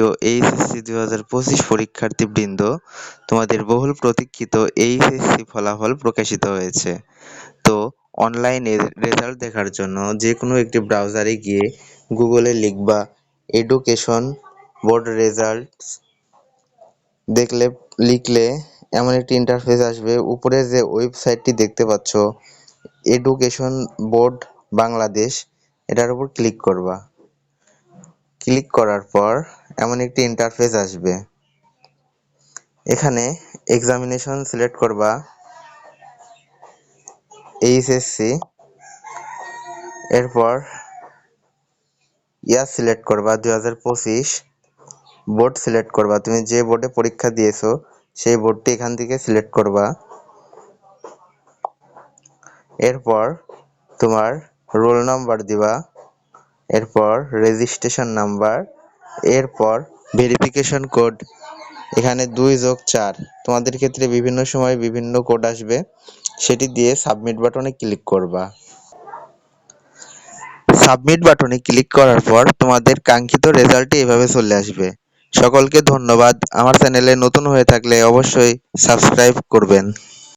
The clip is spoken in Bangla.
তো এইচএসসি দুই হাজার পঁচিশ পরীক্ষার্থীবৃন্দ, তোমাদের বহুল প্রতীক্ষিত এইচএসসি ফলাফল প্রকাশিত হয়েছে। তো অনলাইনে রেজাল্ট দেখার জন্য যে কোনো একটি ব্রাউজারে গিয়ে গুগলে লিখবা এডুকেশন বোর্ড রেজাল্ট দেখলে, লিখলে এমন একটি ইন্টারফেস আসবে। উপরে যে ওয়েবসাইটটি দেখতে পাচ্ছ এডুকেশন বোর্ড বাংলাদেশ এটার উপর ক্লিক করবা। ক্লিক করার পর এমন একটি ইন্টারফেস আসবে। এখানে এক্সামিনেশন সিলেক্ট করবা। এইচএসসি এরপর ইয়ার সিলেক্ট করবা, দুই হাজার পঁচিশ। বোর্ড সিলেক্ট করবা। তুমি যে বোর্ডে পরীক্ষা দিয়েছ, সেই বোর্ডটি এখান থেকে সিলেক্ট করবা। এরপর তোমার রোল নাম্বার দিবা। এরপর রেজিস্ট্রেশন নাম্বার এরপর ভেরিফিকেশন কোড এখানে দুই যোগ চার। তোমাদের ক্ষেত্রে বিভিন্ন সময় বিভিন্ন কোড আসবে। সেটি দিয়ে সাবমিট বাটনে ক্লিক করবা। সাবমিট বাটনে ক্লিক করার পর তোমাদের কাঙ্ক্ষিত রেজাল্টটি এভাবে চলে আসবে। সকলকে ধন্যবাদ। আমার চ্যানেলে নতুন হয়ে থাকলে অবশ্যই সাবস্ক্রাইব করবেন।